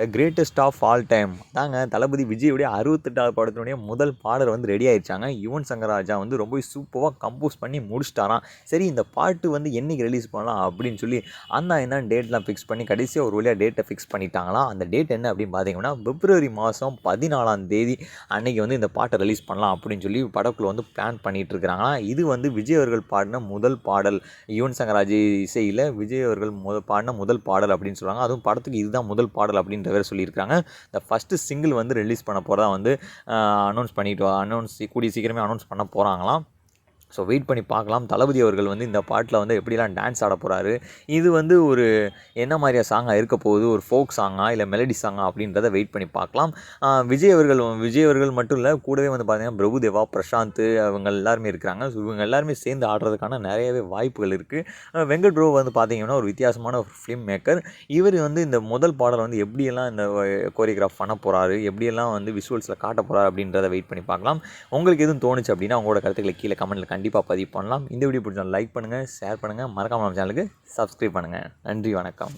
The greatest of all time தாங்க தளபதி விஜயுடைய அறுபத்தெட்டாவது படத்தினுடைய முதல் பாடல் வந்து ரெடி ஆயிடுச்சாங்க யுவன் சங்கர் ராஜா வந்து ரொம்ப சூப்பராக கம்போஸ் பண்ணி முடிச்சிட்டாராம். சரி இந்த பாட்டு வந்து என்னைக்கு ரிலீஸ் பண்ணலாம் அப்படின்னு சொல்லி அந்த என்ன டேட்லாம் ஃபிக்ஸ் பண்ணி கடைசியாக ஒரு வழியாக டேட்டை ஃபிக்ஸ் பண்ணிட்டாங்களாம். அந்த டேட் என்ன அப்படின்னு பார்த்தீங்கன்னா பிப்ரவரி மாதம் பதினாலாம் தேதி அன்னைக்கு வந்து இந்த பாட்டை ரிலீஸ் பண்ணலாம் அப்படின்னு சொல்லி படக்குழு வந்து பிளான் பண்ணிட்டு இருக்கிறாங்க இது வந்து விஜய் அவர்கள் பாடின முதல் பாடல். யுவன் சங்கராஜ் இசையில் விஜய் அவர்கள் முதல் பாடின முதல் பாடல் அப்படின்னு சொல்கிறாங்க அதுவும் படத்துக்கு இதுதான் முதல் பாடல் அப்படின்ற வேறு சொல்லியிருக்காங்க இந்த ஃபஸ்ட்டு சிங்கிள் வந்து ரிலீஸ் பண்ண போகிறதா வந்து அனௌன்ஸ் பண்ணிட்டு அனௌன்ஸ் கூடிய சீக்கிரமே அனௌன்ஸ் பண்ண போகிறாங்களாம் ஸோ வெயிட் பண்ணி பார்க்கலாம். தளபதி அவர்கள் வந்து இந்த பாட்டில் வந்து எப்படிலாம் டான்ஸ் ஆட போகிறாரு இது வந்து ஒரு என்ன மாதிரியா சாங்காக இருக்க போகுது? ஒரு ஃபோக் சாங்கா இல்லை மெலடி சாங்கா அப்படின்றத வெயிட் பண்ணி பார்க்கலாம். விஜய் அவர்கள் விஜய் அவர்கள் மட்டும் இல்லை கூடவே வந்து பார்த்தீங்கன்னா பிரபுதேவா பிரசாந்த் அவங்க எல்லாருமே இருக்கிறாங்க. ஸோ இவங்க எல்லாருமே சேர்ந்து ஆடுறதுக்கான நிறையவே வாய்ப்புகள் இருக்குது வெங்கட் ப்ரோ வந்து பார்த்தீங்கன்னா ஒரு வித்தியாசமான ஒரு ஃபிலிம் மேக்கர் இவர் வந்து இந்த முதல் பாடல் வந்து எப்படியெல்லாம் இந்த கோரியோகிராஃப் பண்ண போகிறாரு எப்படியெல்லாம் வந்து விஷுவல்ஸில் காட்ட போகிறாரு அப்படின்றத வெயிட் பண்ணி பார்க்கலாம். உங்களுக்கு எதுவும் தோணுச்சு அப்படின்னா உங்களோட கருத்துக்களை கீழே கமெண்ட்டில் கண்டிப்பாக பதிவு பண்ணலாம். இந்த வீடியோ பிடிச்சா லைக் பண்ணுங்கள் ஷேர் பண்ணுங்கள் மறக்காமல் நம்ம சேனலுக்கு சப்ஸ்கிரைப் பண்ணுங்கள் நன்றி வணக்கம்.